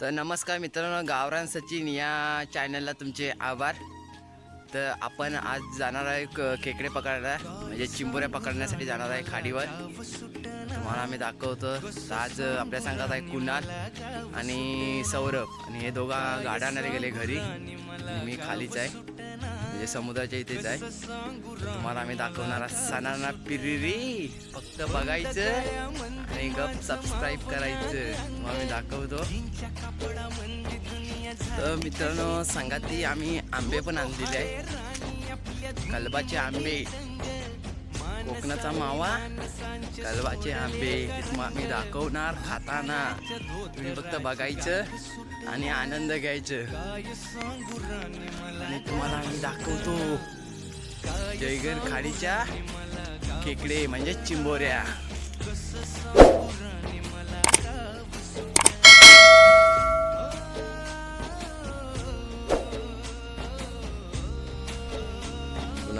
तर नमस्कार मित्रांनो गावरान सचिन या चॅनलला तुमचे आभार. तर आपण आज जाणार आहे क- खेकडे पकडायला म्हणजे चिंबोऱ्या पकडण्यासाठी जाणार आहे खाडीवर. तुम्हाला आम्ही दाखवतो. तर आज आपल्या सांगत आहे कुणाल आणि सौरभ. आणि हे दोघा गाड्या गेले घरी. मी खालीच आहे. म्हणजे समुद्राच्या इथेच आहे. तुम्हाला आम्ही दाखवणार सणांना पिरिरी. फक्त बघायचं आणि गप सबस्क्राईब करायचं. मग आम्ही दाखवतो. तर मित्रांनो सांगा ती आम्ही आंबे पण आणलेले आहे. कलबाचे आंबे. कोकणाचा मावा कलबाचे आंबे तुम्हाला आम्ही दाखवणार खाताना तुम्ही फक्त बघायचं आणि आनंद घ्यायचं आणि तुम्हाला आम्ही दाखवतो जयगर खाडीच्या खेकडे म्हणजे चिंबोऱ्या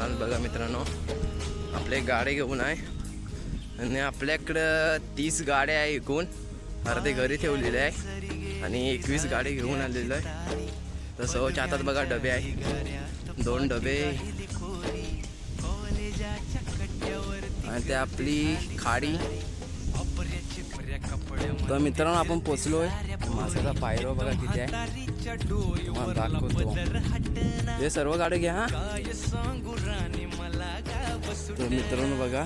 कुणाल बघा मित्रांनो आपले गाडी घेऊन आहे. आणि आपल्याकडं तीस गाड्या आहे एकूण. अर्धे घरी ठेवलेले आहे. आणि एकवीस गाडी घेऊन आलेलो आहे. तसं हो, हातात बघा डबे आहे. दोन डबे. आणि ते आपली खाडी. तर मित्रांनो आपण पोचलोय. मासाचा पायरो बघा किती आहे. दाखवतो. हे सर्व गाडी घ्या हा. तर मित्रांनो बघा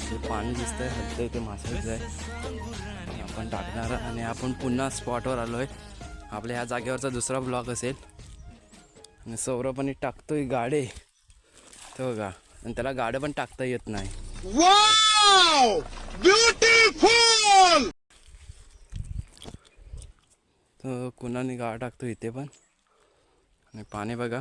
हे पाणी दिसतंय हद्द इथे माशाचं आहे आपण टाकणार आणि आपण पुन्हा स्पॉटवर आलोय. आपल्या ह्या जागेवरचा दुसरा ब्लॉक असेल. आणि सौरभने टाकतोय गाडे. तो बघा आणि त्याला गाडं पण टाकता येत नाही! Beautiful! तर कुणाने गाड टाकतो इथे पण? आणि पाणी बघा.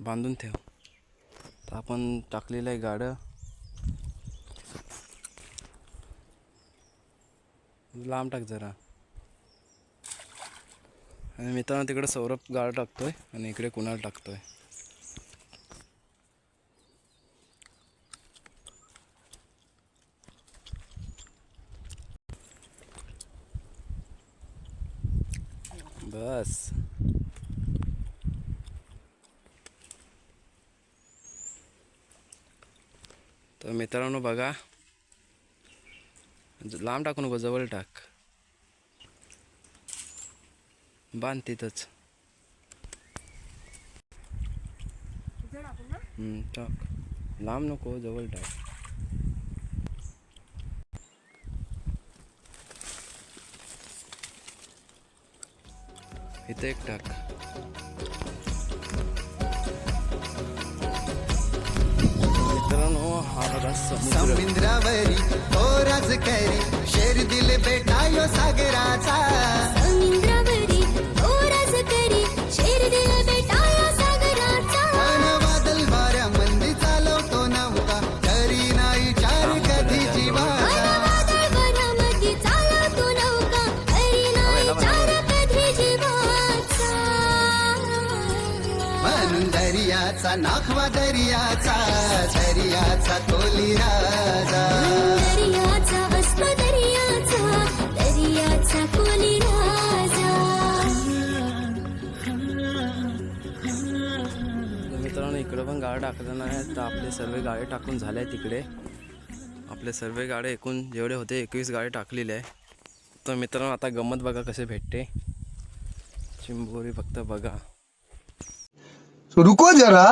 बांधून ठेव. तर आपण टाकलेलं आहे गाडं लांब टाक जरा. आणि मित्रांनो तिकडे सौरभ गाड टाकतोय आणि इकडे कुणाल टाकतोय. बस. मित्रांनो बघा. लांब टाकू नको जवळ टाक. बांध तिथंच. टाक. लांब नको जवळ टाक. इथं एक टाक. हा समुद्रावरी ओ राजकरी शेर दिल बेटा यो सागराचा. समुद्रावरी ओराज करी शेर दिल बेटा या सागराचा अन वादल वाऱ्या मंदी चालवतो नौका तरी नाही चार कधी जीवाचा. म्हणून दर्याचा नाखवा दर्याचा दर्याचा तोली राजा. दर्याचा भस्म दर्याचा दर्याचा कोली राजा. तर मित्रांनो इकडं पण गाड्या टाकल्या नाही तर आपले सर्व गाड्या टाकून झाल्या आहे तिकडे. आपले सर्व गाड्या एकूण जेवढे होते एकवीस गाड्या टाकलेले आहे. तर मित्रांनो आता गंमत बघा कसे भेटते. चिंबोरी फक्त बघा. तो रुको जरा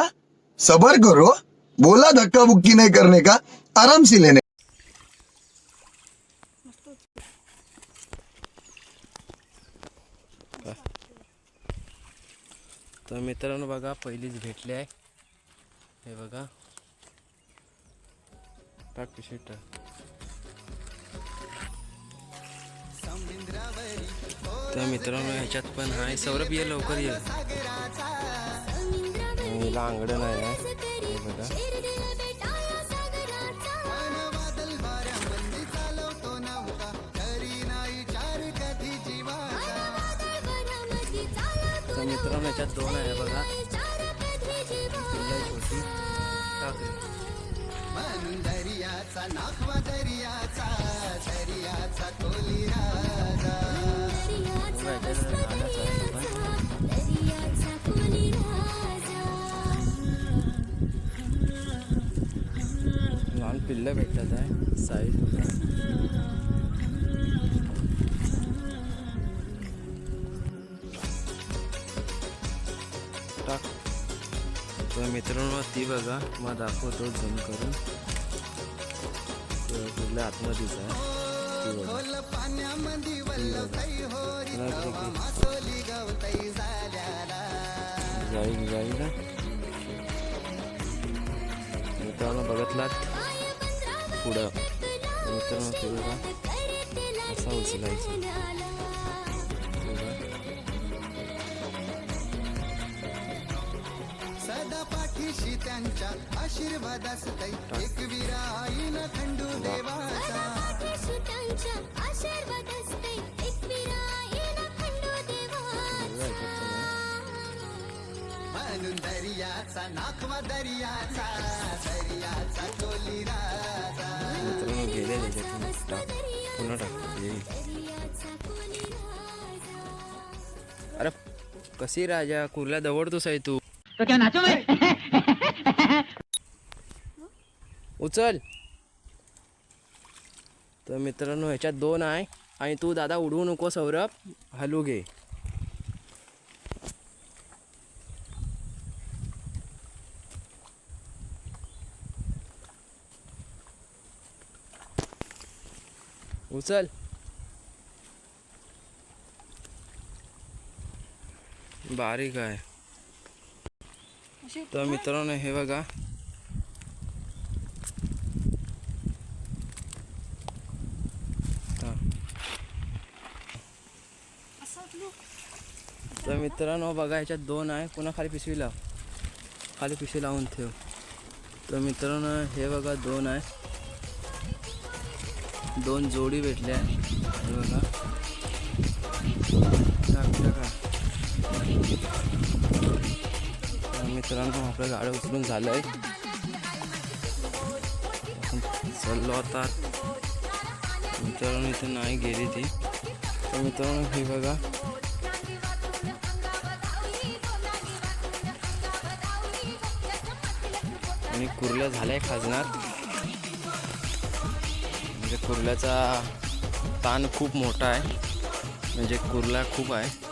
सबर करो. बोला धक्का बुक्की नहीं करने का आराम से लेने। तर मित्रांनो बघा पहिलीच भेटली आहे. हे बघा. टाक शिट. तर मित्रांनो ह्याच्यात पण आहे. सौरभ ये लवकर ये. हिला नाही आहे. हे बघा. याच्यात दोन आहे बघा. छोटी दर्याचा नाखवा दर्याचा दर्याचा लहान पिल्लं भेटतात आहे साईज मित्रांनो ती बघा मग दाखवतो झूम करून. कुठल्या आतमध्येच आहे. पाण्यामध्ये जाईल जाईल मित्रांनो बघतलात? पुढं. मित्रांनो ते बघा. असा उचलायचं. त्यांच्या आशीर्वाद असतई एक विराईन खंडू देवाचा. म्हणून दर्याचा नाखवा दर्याचा दर्याचा राजा अरे कशी राजा कुर्ला दवडतोस आहे तू? तो क्या नाचो मैं उचल. तर मित्रांनो ह्याच्यात दोन आहे. आणि तू दादा उडवू नको सौरभ. हलू घे. उचल. बारीक आहे. तर मित्रांनो हे बघा. मित्रांनो बघा ह्याच्यात दोन आहे. पुन्हा खाली पिशवी लाव? खाली पिशवी लावून ठेव. तर मित्रांनो हे बघा दोन आहे. दोन जोडी भेटल्या. हे बघा. मित्रांनो आपलं गाडं उचलून झालं आहे चाललो आता. मित्रांनो इथे नाही गेली ती. तर मित्रांनो हे बघा. कुर्ल्या झालाय खाजणार. म्हणजे कुर्ल्याचा ताण खूप मोठा आहे. म्हणजे कुर्ला खूप आहे.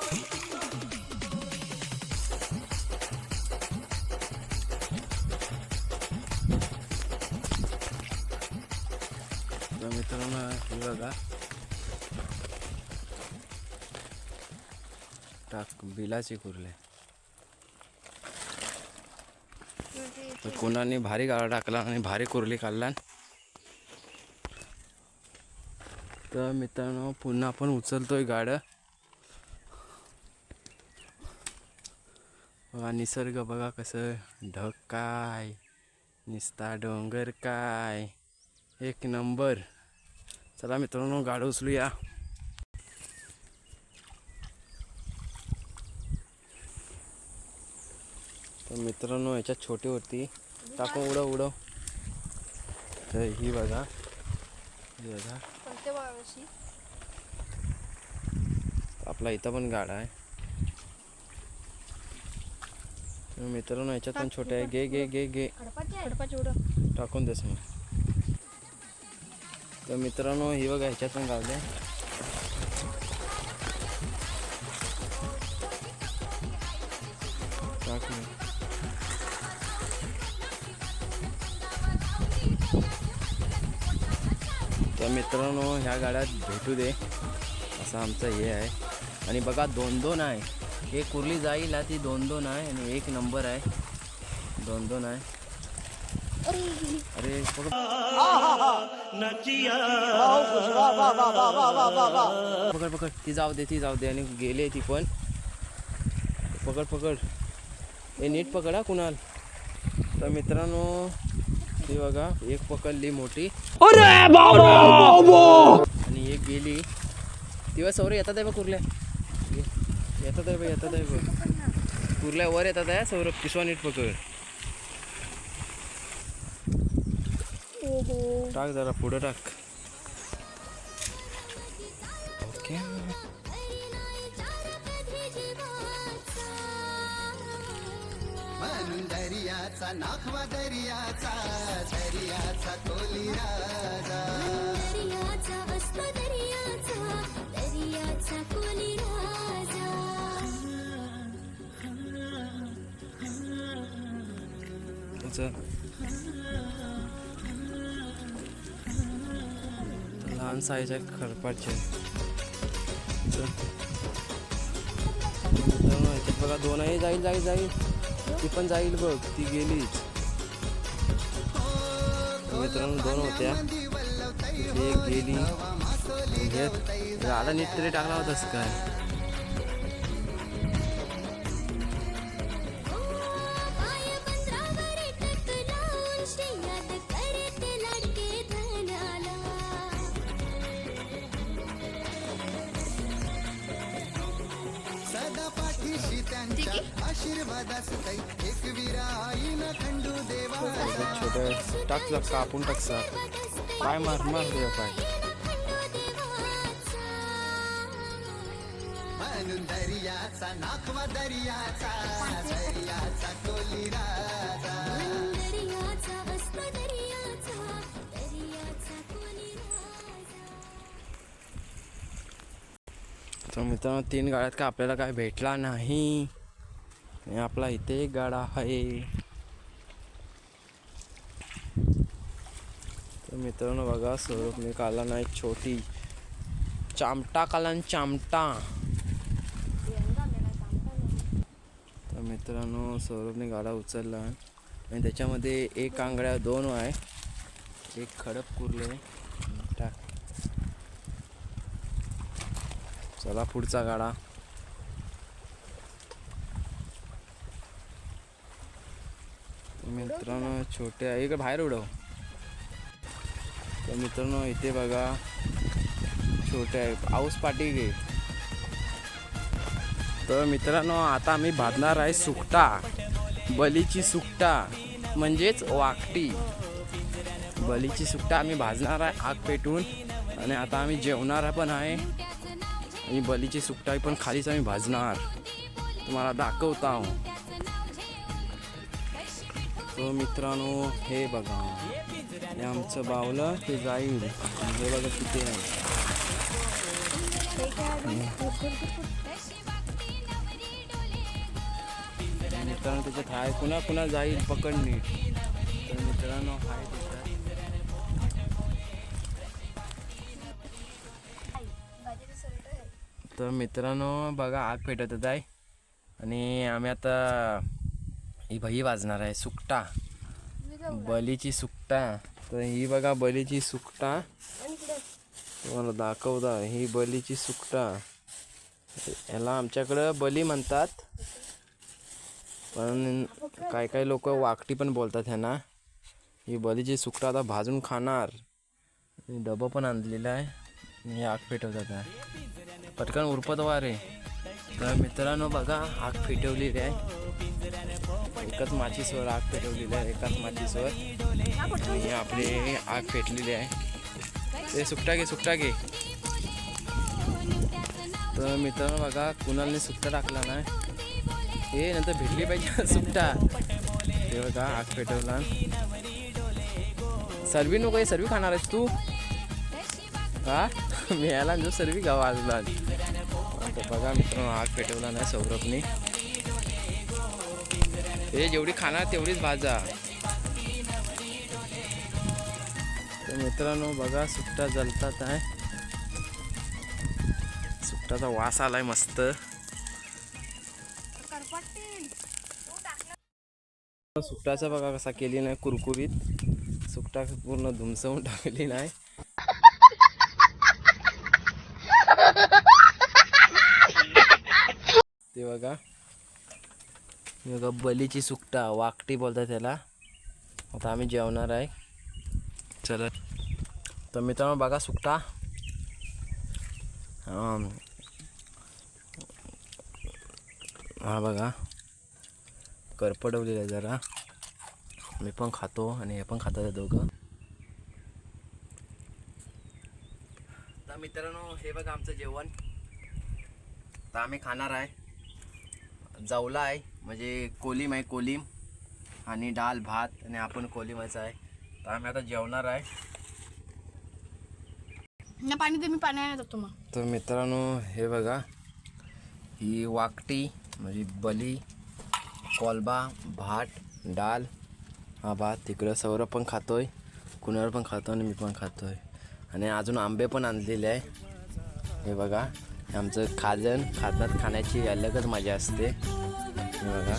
मित्रांनो हे बघा. टाक बिलाची कुर्ले. तर कोणाने भारी गाळा टाकला आणि भारी कोरली काढला. तर मित्रांनो पुन्हा आपण उचलतोय गाडं. बघा निसर्ग बघा कसं ढग काय निस्ता डोंगर काय. एक नंबर. चला मित्रांनो गाडं उचलूया. तर मित्रांनो याच्यात छोटी होती टाकून उडव उडव. तर ही बघा. ही बघा. आपला इथं पण गाडा आहे. तर मित्रांनो याच्यात पण छोटे आहे. घे घे घे घे. टाकून देस मग तर मित्रांनो ही बघा ह्याच्यात पण गावले टाक तर मित्रांनो ह्या गाड्यात भेटू दे. असं आमचं हे आहे. आणि बघा दोन दोन आहे. एक कुर्ली जाईल हा, ती दोन दोन आहे. आणि एक नंबर आहे. दोन दोन आहे. अरे पकड पकड. ती जाऊ दे ती जाऊ दे. आणि गेले ती पण. पकड पकड. हे नीट पकडा कुणाल. तर मित्रांनो ती बघा एक पकडली मोठी. आणि एक गेली. दिवस सौरे येतात आहे बघ कुर्ल्या. येतात आहे बघ येतात आहे बघ. कुर्ल्या वर येतात आहे सौरभ पिसवा नीट पकड टाक जरा पुढं टाक. दर्याचा नाखवा दर्याचा दर्याचा कोली राजा दर्याचा वस्त दर्याचा दर्याचा कोली राजा लहान मित्रांनो, ह्याच्यात बघा दोनही जाईल जाईल जाईल. ती पण जाईल बघ ती गेलीच. मित्रांनो दोन होत्या. एक गेली. म्हणजे नीट तरी टाकला होतास काय? पाठीशी आशीर्वादास काही एक विराईन खंडू देवा छोटं टाकलं. कापून टाक पाय मार मार तुझ्या पाय. म्हणून दर्याचा नाखवा दर्याचा दर्याचा कोली तर मित्रांनो तीन गाड्यात का आपल्याला काय भेटला नाही? आणि आपला इथे एक गाडा आहे. तर मित्रांनो बघा स्वरूपने काला नाही छोटी. चामटा काला आणि चामटा. तर मित्रांनो सौरभने गाडा उचलला. आणि त्याच्यामध्ये एक आंगड्या दोन आहे एक खडप कुरले. टाक. चला पुढचा गाडा. मित्रांनो छोटे आहे. इकडे बाहेर उडव. तर मित्रांनो इथे बघा छोटे आहे. पाऊस पाठी घे. तर मित्रांनो आता आम्ही भाजणार आहे सुकटा. बलीची सुकटा म्हणजेच वाकटी. बलीची सुकटा आम्ही भाजणार आहे आग पेटून. आणि आता आम्ही जेवणार पण आहे. आणि बलीची सुकटा पण खालीच आम्ही भाजणार. तुम्हाला दाखवता हो. तो मित्रांनो हे बघा. हे आमचं बावलं ते जाईल. हे बघा किती आहे. मित्रांनो त्याच्यात हाय. पुन्हा पुन्हा जाईल पकड नीट. तर मित्रांनो हाय त्याच्यात. तर मित्रांनो बघा आग पेटत आहे. आणि आम्ही आता ही भई वाजणार आहे सुकटा. बलीची सुकटा. तर ही बघा बलीची सुकटा. तुम्हाला दाखवता ही बलीची सुकटा. याला आमच्याकडं बली म्हणतात. पण काय काय लोक वाकटी पण बोलतात ह्यांना. ही बलीची सुकटा आता भाजून खाणार. डबं पण आणलेलं आहे. हे आग पेटवतात आहे पटकन उरपत वा रे तर मित्रांनो बघा आग पेटवलेली आहे. एकच माचीसवर आग पेटवलेली आहे एकाच माचीसवर आणि आपली आग पेटलेली आहे. ते सुकटा घे सुकटा घे. तर मित्रांनो बघा कुणालने सुकटा टाकला नाही. हे नंतर भेटली पाहिजे सुकटा. ते बघा आग पेटवला. सर्वी नको सर्वी खाणार आहेस तू? हा? मिळाला जो सर्वी गावा आजला बघा मित्रांनो आग पेटवला नाही सौरभने. हे जेवढी खाणार तेवढीच भाजा. तर मित्रांनो बघा सुट्टा जलतात आहे. सुट्टाचा वास आलाय मस्त. सुकटाचा बघा कसा केली नाही कुरकुरीत. सुट्टा पूर्ण धुमसवून टाकली नाही. ते बघा. बघा बलीची सुकटा वाकटी बोलतात त्याला. आता आम्ही जेवणार आहे. चला. तर मित्रांनो बघा सुकटा हा बघा. करपडवलेलं आहे जरा. मी पण खातो आणि हे पण खातात दोघं. तर मित्रांनो हे बघा आमचं जेवण. तर आम्ही खाणार आहे. जवला आहे. म्हणजे कोलिम आहे कोलिम. आणि डाळ भात आणि आपण कोलिमाचं आहे. तर आम्ही आता जेवणार आहे. ना पाणी दे मी जातो मग. तर मित्रांनो हे बघा. ही वाकटी म्हणजे बली कोलबा भात डाळ हा भात. तिकडं सौरभ पण खातोय कुणावर पण खातो आणि मी पण खातोय. आणि अजून आंबे पण आणलेले आहे. हे बघा. हे आमचं खाजन खातात खाण्याची अलगच मजा असते. बघा.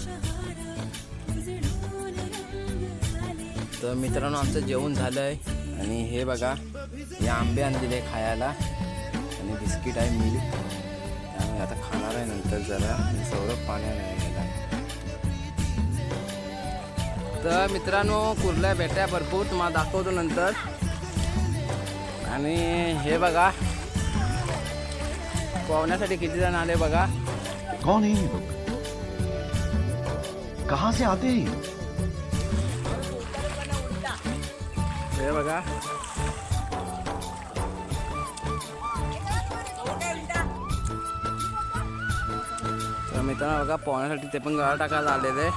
तर मित्रांनो आमचं जेवण झालं आहे आणि हे बघा हे आंबे आणलेले खायला. आणि बिस्किट आहे मिल्क. त्यामुळे आता खाणार आहे नंतर जरा. सौरभ पाण्याने तर मित्रांनो कुर्ल्या भेट्या भरपूर. तुम्हाला दाखवतो नंतर. आणि हे बघा पोहण्यासाठी किती जण आले बघा. कौन है ये लोग कहाँ से आते हैं? ये? हे बघा. तर मित्रांनो बघा पोहण्यासाठी ते पण गळा टाकायला आलेले.